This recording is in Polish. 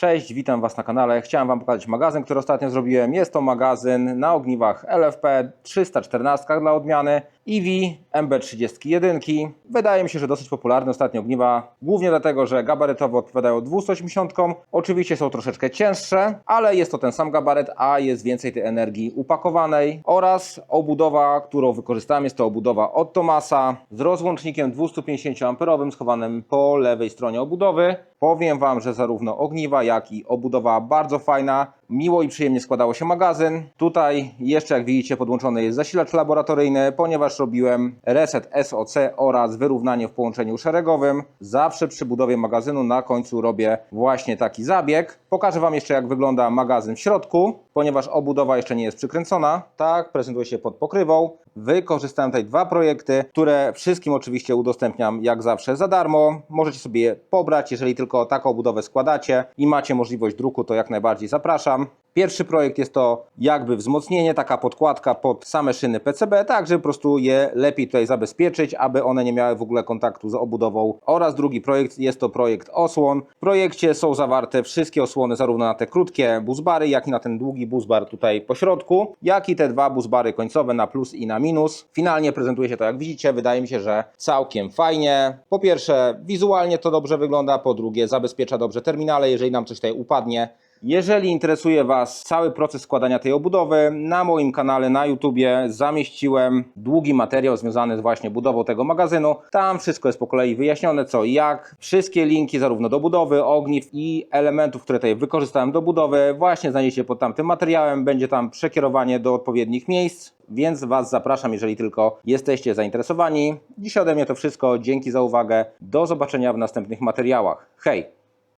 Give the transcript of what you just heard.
Cześć, witam Was na kanale. Chciałem Wam pokazać magazyn, który ostatnio zrobiłem. Jest to magazyn na ogniwach LFP 314 dla odmiany EV MB31. Wydaje mi się, że dosyć popularne ostatnio ogniwa, głównie dlatego, że gabarytowo odpowiadają 280. Oczywiście są troszeczkę cięższe, ale jest to ten sam gabaryt, a jest więcej tej energii upakowanej oraz obudowa, którą wykorzystałem, jest to obudowa od Thomasa z rozłącznikiem 250 A schowanym po lewej stronie obudowy. Powiem Wam, że zarówno ogniwa, jak i obudowa bardzo fajna. Miło i przyjemnie składało się magazyn. Tutaj jeszcze, jak widzicie, podłączony jest zasilacz laboratoryjny, ponieważ robiłem reset SOC oraz wyrównanie w połączeniu szeregowym. Zawsze przy budowie magazynu na końcu robię właśnie taki zabieg. Pokażę Wam jeszcze, jak wygląda magazyn w środku, ponieważ obudowa jeszcze nie jest przykręcona. Tak, prezentuje się pod pokrywą. Wykorzystałem tutaj dwa projekty, które wszystkim oczywiście udostępniam jak zawsze za darmo. Możecie sobie je pobrać, jeżeli tylko taką budowę składacie i macie możliwość druku, to jak najbardziej zapraszam. Pierwszy projekt jest to jakby wzmocnienie, taka podkładka pod same szyny PCB, tak żeby po prostu je lepiej tutaj zabezpieczyć, aby one nie miały w ogóle kontaktu z obudową. Oraz drugi projekt jest to projekt osłon. W projekcie są zawarte wszystkie osłony, zarówno na te krótkie buzbary, jak i na ten długi buzbar tutaj po środku, jak i te dwa buzbary końcowe na plus i na minus. Finalnie prezentuje się to jak widzicie, wydaje mi się, że całkiem fajnie. Po pierwsze wizualnie to dobrze wygląda, po drugie zabezpiecza dobrze terminale, jeżeli nam coś tutaj upadnie, jeżeli interesuje Was cały proces składania tej obudowy, na moim kanale na YouTubie zamieściłem długi materiał związany z właśnie budową tego magazynu. Tam wszystko jest po kolei wyjaśnione, co i jak. Wszystkie linki zarówno do budowy, ogniw i elementów, które tutaj wykorzystałem do budowy, właśnie znajdziecie pod tamtym materiałem. Będzie tam przekierowanie do odpowiednich miejsc, więc Was zapraszam, jeżeli tylko jesteście zainteresowani. Dzisiaj ode mnie to wszystko. Dzięki za uwagę. Do zobaczenia w następnych materiałach. Hej!